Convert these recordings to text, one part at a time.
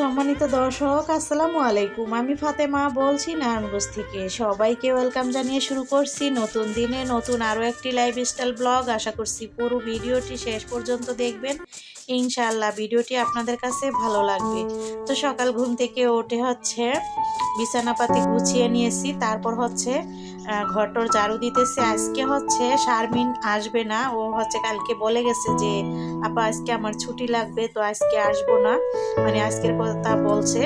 সম্মানিত দর্শক, আসসালামু আলাইকুম। আমি ফাতেমা, বলছি নারায়ণগঞ্জ থেকে। সবাইকে ওয়েলকাম জানিয়ে শুরু করছি নতুন দিনে নতুন আরও একটি লাইফস্টাইল ব্লগ আশা করছি পুরো ভিডিওটি শেষ পর্যন্ত দেখবেন। ইনশাআল্লাহ ভিডিওটি আপনাদের কাছে ভালো লাগবে। তো সকাল ঘুম থেকে ওঠে হচ্ছে বিছানাপাতি গুছিয়ে নিয়েছি তারপর হচ্ছে আহ, ঘরটর ঝাড়ু দিতেছে। আজকে হচ্ছে শারমিন আসবে না ও হচ্ছে কালকে বলে গেছে যে আপা আজকে আমার ছুটি লাগবে তো আজকে আসব না। মানে আজকের কথা বলছে।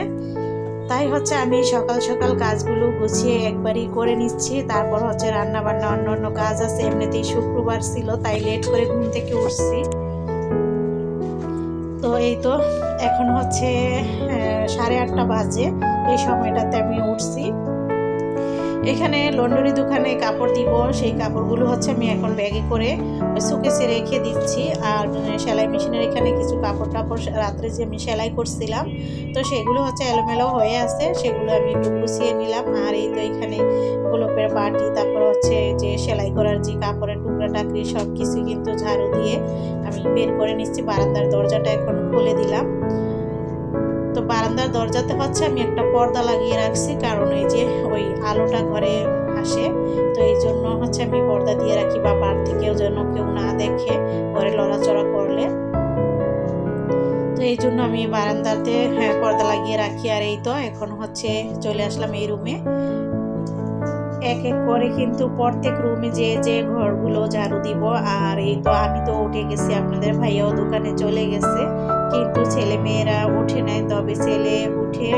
তাই হচ্ছে আমি সকাল সকাল কাজগুলো গুছিয়ে একবারই করে নিচ্ছি। তারপর হচ্ছে রান্না বান্না অন্য অন্য কাজ আছে। এমনিতেই শুক্রবার ছিল তাই লেট করে ঘুম থেকে উঠছি। তো এই তো এখন হচ্ছে সাড়ে আটটা বাজে। এই সময়টাতে আমি উঠছি। এখানে লন্ডরি দোকানে কাপড় দিব, সেই কাপড়গুলো হচ্ছে আমি এখন ব্যাগে করে সুকেসে রেখে দিচ্ছি। আর সেলাই মেশিনের এখানে কিছু কাপড় টাপড় রাত্রে যে আমি সেলাই করছিলাম, তো সেগুলো হচ্ছে এলোমেলো হয়ে আছে, সেগুলো আমি একটু গুছিয়ে নিলাম। আর এই তো এখানে গোলপের বাটি, তারপর হচ্ছে যে সেলাই করার যে কাপড়ের টুকরা টাকরি সব কিছু কিন্তু ঝাড়ু দিয়ে আমি বের করে নিচ্ছি। বারান্দার দরজাটা এখন খুলে দিলাম। বারান্দার দরজাতে হচ্ছে আমি একটা পর্দা লাগিয়ে রাখছি, কারণ এই যে ওই আলোটা ঘরে আসে। তো এই জন্য হচ্ছে আমি পর্দা দিয়ে রাখি বা বার থেকেও যেন কেউ না দেখে ঘরে লড়াচড়া করলে। তো এই জন্য আমি বারান্দাতে হ্যাঁ পর্দা লাগিয়ে রাখি, আর এই তো এখন হচ্ছে চলে আসলাম এই রুমে। এক এক করে কিন্তু প্রত্যেক রুমে যে যে ঘরগুলো ঝাড়ু দিব। আর এই তো আমি তো উঠে গেছি, আপনাদের ভাইয়াও দোকানে চলে গেছে। কিন্তু ছেলে মেয়েরা উঠে নাই, তবে ছেলে উঠে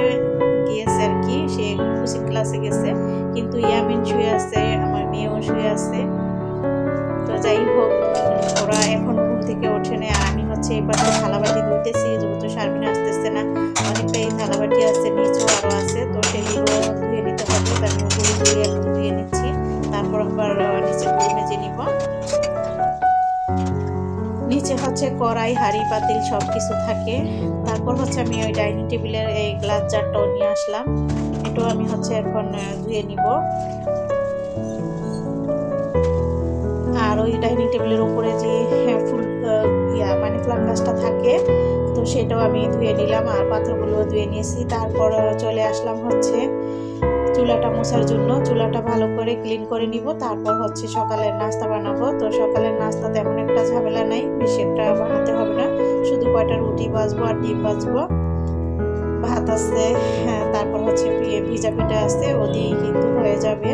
গিয়েছে আর কি, সে কোচিং ক্লাসে গেছে। কিন্তু ইয়ামিন শুয়ে আছে, আমার মেয়েও শুয়ে আছে। তো যাই হোক, ওরা এখন ঘুম থেকে ওঠে নাই। আর আমি হচ্ছে এই পাশে থালাবাটি ধুইতেছি, যেহেতু শারমিন আসতেছে না, অনেকটাই থালাবাটি আছে, নিচেও আরও হচ্ছে কড়াই হাঁড়ি পাতিল সব কিছু থাকে। তারপর হচ্ছে আমি ওই ডাইনিং টেবিলের এই গ্লাস জারটাও নিয়ে আসলাম। এটাও আমি হচ্ছে এখন ধুয়ে নিব। আর ওই ডাইনিং টেবিলের উপরে যে হ্যাঁ, ফুল ইয়া মানে প্লান্ট গাছটা থাকে তো সেটাও আমি ধুয়ে নিলাম। আর পাথরগুলো ধুয়ে নিয়েছি। তারপর চলে আসলাম হচ্ছে চুলাটা মোছার জন্য চুলাটা ভালো করে ক্লিন করে নিব। তারপর হচ্ছে সকালের নাস্তা বানাবো। তো সকালের নাস্তা তেমন একটা ঝামেলা নাই বেশি একটা বানাতে হবে না। শুধু কয়টা রুটি বাজবো আর ডিম বাজবো ভাত আছে হ্যাঁ তারপর হচ্ছে ভিজা পিঠা আছে, ও দিয়েই কিন্তু হয়ে যাবে।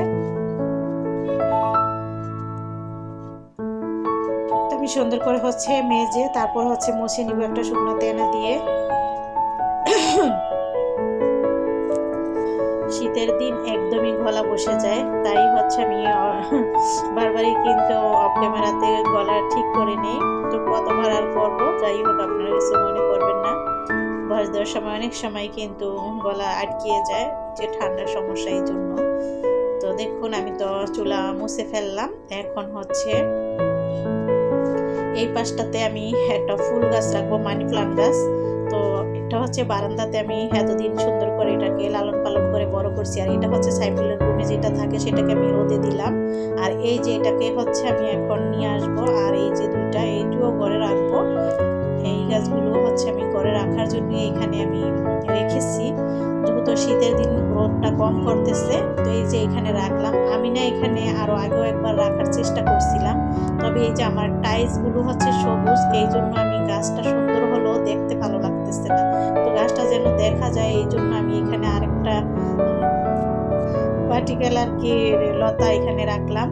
আমি সুন্দর করে হচ্ছে মেজে, তারপর হচ্ছে মুছে নিব একটা শুকনো তেনা দিয়ে। শীতের দিন একদমই গলা বসে যায়। তাই হচ্ছে আমি বারবারই কিন্তু অফ ক্যামেরাতে গলা ঠিক করে নিই। তো কতবার আর করব? যাই হোক, আপনারা কিছু মনে করবেন না। বয়স দেওয়ার সময়, অনেক সময় কিন্তু গলা আটকিয়ে যায় যে ঠান্ডার সমস্যা এই জন্য। তো দেখুন, আমি তো চুলা মুছে ফেললাম। এখন হচ্ছে এই পাশটাতে আমি একটা ফুল গাছ রাখব মানি প্লান্ট গাছ। এটা হচ্ছে বারান্দাতে আমি এতদিন সুন্দর করে এটাকে লালন পালন করে বড় করছি, আর এটা হচ্ছে সাইফুলের রুমে যেটা থাকে সেটাকে আমি রোদে দিলাম। আর এই যে এটাকে হচ্ছে আমি এখন নিয়ে আসব, আর এই যে দুইটা, এইটিও ঘরে রাখব। এই গাছগুলো হচ্ছে আমি ঘরে রাখার জন্য এখানে আমি রেখেছি। যেহেতু শীতের দিন রোদটা কম করতেছে, তো এই যে এখানে রাখলাম। আমি না এখানে আরও আগেও একবার রাখার চেষ্টা করছিলাম, তবে এই যে আমার টাইলসগুলো হচ্ছে সবুজ, এই জন্য আমি গাছটা সুন্দর হলেও লাগতেছে না। তো গাছটা যেন দেখা যায় এই জন্য আমি এখানে আরেকটা পার্টিকেল আর কি লতা এখানে রাখলাম।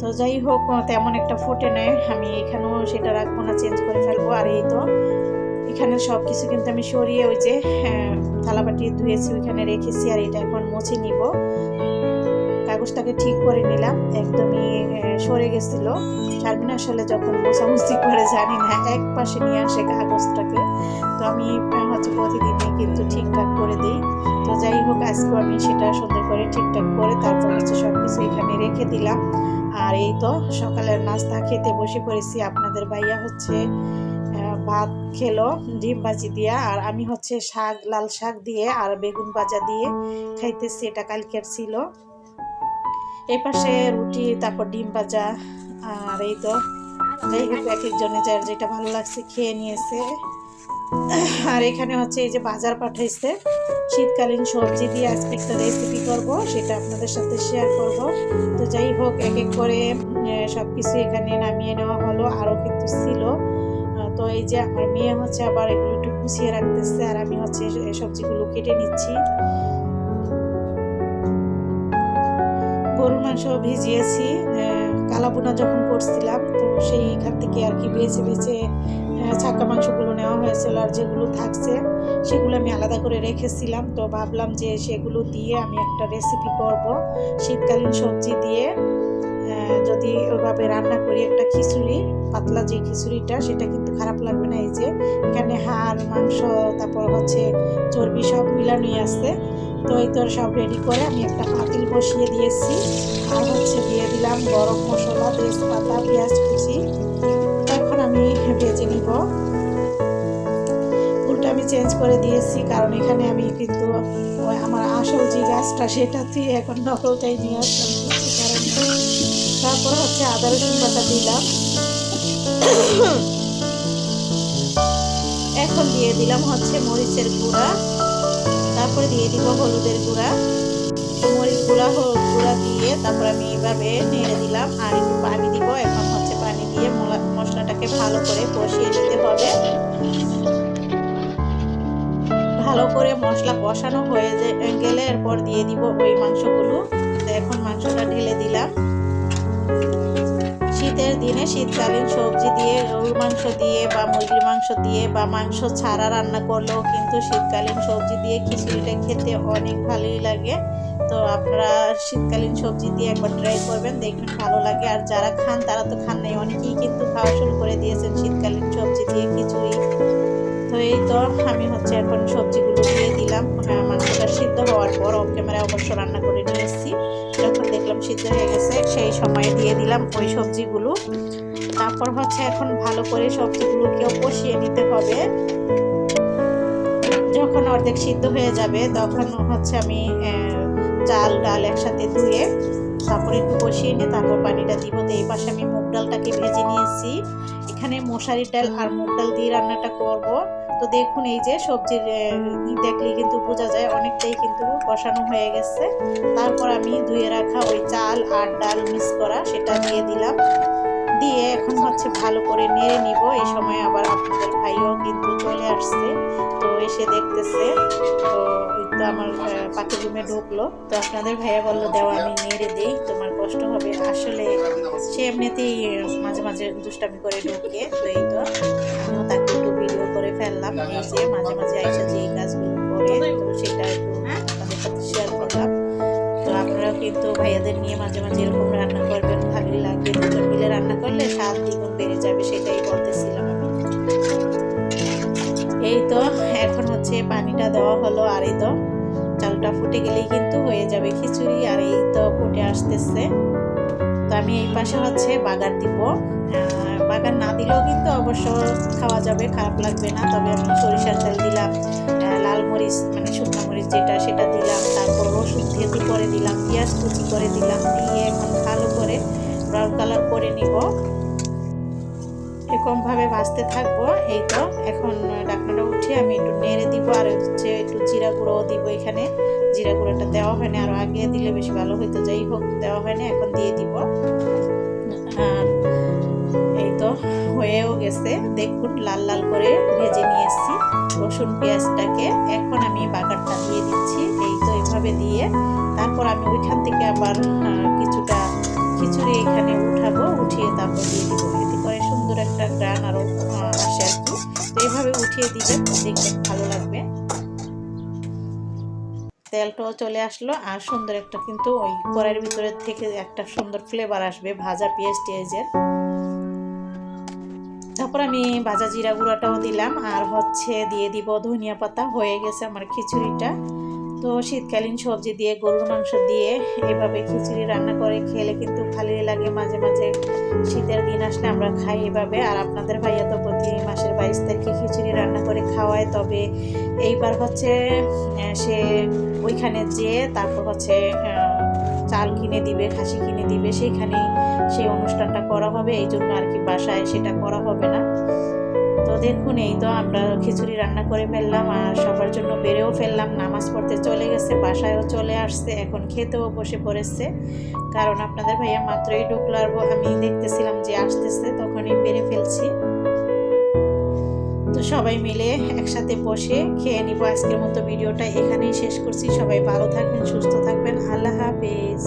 তো যাই হোক তেমন একটা ফুটে নেয় আমি এখানেও সেটা রাখব না চেঞ্জ করে ফেলব। আর এই তো এখানে সব কিছু কিন্তু আমি সরিয়ে ওই যে হ্যাঁ, থালাবাটি ধুয়েছি ওইখানে রেখেছি। আর এটা এখন মুছে নিব। কাগজটাকে ঠিক করে নিলাম, একদমই সরে গেছিল। শারমিন আসলে যখন মোছামুছি করে জানি না, এক পাশে নিয়ে আসে কাগজটাকে। তো আমি হচ্ছে প্রতিদিনই কিন্তু ঠিকঠাক করে দিই। তো যাই হোক আজকে আমি সেটা সুন্দর করে ঠিকঠাক করে তারপর হচ্ছে সব কিছু এখানে রেখে দিলাম। আর এই তো সকালের নাস্তা খেতে বসে পড়েছি। আপনাদের ভাইয়া হচ্ছে ভাত খেলো, ডিম ভাজি দিয়া। আর আমি হচ্ছে শাক, লাল শাক দিয়ে আর বেগুন ভাজা দিয়ে খাইতেছি। এটা কালকের ছিল। এই পাশে রুটি, তারপর ডিম ভাজা, আর এই তো যাই হোক এক একজনে যার যেটা ভালো লাগছে খেয়ে নিয়েছে। আর এখানে হচ্ছে এই যে বাজার পাঠাইছে, শীতকালীন সবজি দিয়ে আজকে একটা রেসিপি করব, সেটা আপনাদের সাথে শেয়ার করব। তো যাই হোক, এক এক করে সব কিছু এখানে নামিয়ে নেওয়া হলো, আরও কিন্তু ছিল। তো এই যে আমার মেয়ে হচ্ছে আবার এগুলো একটু গুছিয়ে রাখতেছে, আর আমি হচ্ছে সবজিগুলো কেটে নিচ্ছি। গরুর মাংস ভিজিয়েছি আহ, কালাবোনা যখন করছিলাম তো সেইখান থেকে আর কি বেছে বেছে ছাক্কা মাংসগুলো নেওয়া হয়েছিল আর যেগুলো থাকছে সেগুলো আমি আলাদা করে রেখেছিলাম। তো ভাবলাম যে সেগুলো দিয়ে আমি একটা রেসিপি করব শীতকালীন সবজি দিয়ে। যদি ওইভাবে রান্না করি একটা খিচুড়ি পাতলা যে খিচুড়িটা সেটা কিন্তু খারাপ লাগবে না এই যে এখানে হাড় মাংস তারপর হচ্ছে চর্বি সব মিলানোই আছে। তো এই সব রেডি করে আমি একটা পাতিল বসিয়ে দিয়েছি। আর হচ্ছে দিয়ে দিলাম গরম মশলা, তেজপাতা, পেঁয়াজ কুচি। এখন আমি ভেজে নিব। উল্টা আমি চেঞ্জ করে দিয়েছি, কারণ এখানে আমি কিন্তু আমার আসল যে গাছটা সেটা দিয়ে এখন নকলটাই নিয়ে আসলাম। তারপরে হচ্ছে আদা রসুন বাটা দিলাম। এখন দিয়ে দিলাম হচ্ছে মরিচের গুঁড়া। তারপরে দিয়ে দিব হলুদের গুঁড়া। মরিচ গুঁড়া, হলুদ গুঁড়া দিয়ে তারপর আমি এভাবে নেড়ে দিলাম। আর একটু পানি দিব। এখন হচ্ছে পানি দিয়ে মশলাটাকে ভালো করে কষিয়ে নিতে হবে। ভালো করে মশলা কষানো হয়ে গেলে এরপর দিয়ে দিব ওই মাংসগুলো। এখন মাংসটা ঢেলে দিলাম। শীতের দিনে শীতকালীন সবজি দিয়ে গরুর মাংস দিয়ে বা মুরগির মাংস দিয়ে বা মাংস ছাড়া রান্না করলেও কিন্তু শীতকালীন সবজি দিয়ে খিচুড়িটা খেতে অনেক ভালোই লাগে। তো আপনারা শীতকালীন সবজি দিয়ে একবার ট্রাই করবেন, দেখবেন ভালো লাগে। আর যারা খান, তারা তো খান নাই, অনেকেই কিন্তু খাওয়া শুরু করে দিয়েছেন শীতকালীন সবজি দিয়ে খিচুড়ি। তো এই তো আমি হচ্ছে এখন সবজিগুলো দিয়ে দিলাম। মাংসটা সিদ্ধ হওয়ার পর অফ ক্যামেরায় অবশ্য রান্না করে নিয়ে এসেছি সিদ্ধ হয়ে গেছে। সেই সময়ে দিয়ে দিলাম ওই সবজিগুলো। তারপর হচ্ছে এখন ভালো করে সবজিগুলোকেও কষিয়ে নিতে হবে। যখন অর্ধেক সিদ্ধ হয়ে যাবে, তখন হচ্ছে আমি চাল, ডাল একসাথে ধুয়ে তারপরে একটু কষিয়ে নিয়ে তারপর পানিটা দিব। তো এই পাশে আমি ডালটাকে ভেজে নিয়েছি। এখানে মশারির ডাল আর মুগ ডাল দিয়ে রান্নাটা করব। তো দেখুন এই যে সবজির দেখলেই কিন্তু বোঝা যায় অনেকটাই কিন্তু কষানো হয়ে গেছে। তারপর আমি ধুয়ে রাখা ওই চাল আর ডাল মিক্স করা সেটা দিয়ে দিলাম। দিয়ে এখন হচ্ছে ভালো করে নেড়ে নিব। এই সময় আবার আপনাদের ভাইও কিন্তু চলে আসছে। তো এসে দেখতেছে। তো আমার পাখির রুমে ঢুকলো। তো আপনাদের ভাইয়া বলল দেওয়া আমি নেড়ে দেই, তোমার কষ্ট হবে। আসলে সে এমনিতেই মাঝে মাঝে দুষ্টামি করে ঢুকে, তো এই তো। তাকে একটু ভিডিও করে ফেললাম, এই যে মাঝে মাঝে আইসা যে এই কাজগুলো করে, তো সেটা একটু আপনাদের সাথে শেয়ার করলাম। তো আপনারাও কিন্তু ভাইয়াদের নিয়ে মাঝে মাঝে এরকম রান্না করবেন, ভালোই লাগবে দুজন মিলে রান্না করলে স্বাদ দ্বিগুণ বেড়ে যাবে, সেটাই বলতেছিলাম এই তো, এখন হচ্ছে পানিটা দেওয়া হলো, আর এই তো। চালটা ফুটে গেলেই কিন্তু হয়ে যাবে। খিচুড়ি আর এই তো ফুটে আসতেছে। তো আমি এই পাশে হচ্ছে বাগার দিব। বাগার না দিলেও কিন্তু অবশ্য খাওয়া যাবে, খারাপ লাগবে না। তবে আমি সরিষার তেল দিলাম লাল মরিচ মানে শুকনো মরিচ যেটা, সেটা দিলাম। তারপর রসুন থেতু করে দিলাম, পেঁয়াজ কুচি করে দিলাম। দিয়ে এখন ভালো করে ব্রাউন কালার করে নিব। এরকমভাবে ভাজতে থাকব। এই তো, এখন ডাকনাটা উঠিয়ে আমি একটু নেড়ে দিব আর হচ্ছে একটু জিরা গুঁড়োও দিব এখানে। জিরা গুঁড়োটা দেওয়া হয়নি আরও আগে দিলে বেশ ভালো হতো যাই হোক, দেওয়া হয়নি এখন দিয়ে দিব। আর এই তো হয়েও গেছে। দেখুন, লাল লাল করে ভেজে নিয়েছি রসুন পেঁয়াজটাকে। এখন আমি বাগারটা দিয়ে দিচ্ছি। এই তো এইভাবে দিয়ে তারপর আমি ওইখান থেকে আবার কিছুটা খিচুড়ি এখানে উঠাবো, উঠিয়ে তারপর দিয়ে দিব। এতে করে সুন্দর একটা গ্রান আরও আর এইভাবে উঠিয়ে দিবে দেখতে ভালো লাগবে। তেলটাও চলে আসলো আর সুন্দর একটা কিন্তু ওই কড়াইয়ের ভিতরে থেকে একটা সুন্দর ফ্লেভার আসবে ভাজা পেঁয়াজ টেয়াজের তারপর আমি ভাজা জিরা গুঁড়াটাও দিলাম আর হচ্ছে দিয়ে দিব ধনিয়া পাতা, হয়ে গেছে আমার খিচুড়িটা। তো শীতকালীন সবজি দিয়ে, গরুর মাংস দিয়ে এভাবে খিচুড়ি রান্না করে খেলে কিন্তু ভালোই লাগে মাঝে মাঝে। শীতের দিন আসলে আমরা খাই এভাবে। আর আপনাদের ভাইয়া তো প্রতি মাসের বাইশ তারিখে খিচুড়ি রান্না করে খাওয়ায়। তবে এইবার হচ্ছে সে ওইখানে যেয়ে তারপর হচ্ছে চাল কিনে দিবে, খাসি কিনে দিবে। সেইখানেই সেই অনুষ্ঠানটা করা হবে। এই জন্য আর কি বাসায় সেটা করা হবে না। দেখুন এই তো আমরা খিচুড়ি রান্না করে ফেললাম আর সবার জন্য বেড়েও ফেললাম, নামাজ পড়তে চলে গেছে, বাসায়ও চলে আসছে, এখন খেতেও বসে পড়েছে। কারণ আপনাদের ভাইয়া মাত্রই ঢুকলার আমি দেখতেছিলাম যে আসতেছে, তখনই বেড়ে ফেলছি। তো সবাই মিলে একসাথে বসে খেয়ে নিব আজকের মতো ভিডিওটা। এখানেই শেষ করছি। সবাই ভালো থাকবেন, সুস্থ থাকবেন। আল্লাহ হাফেজ।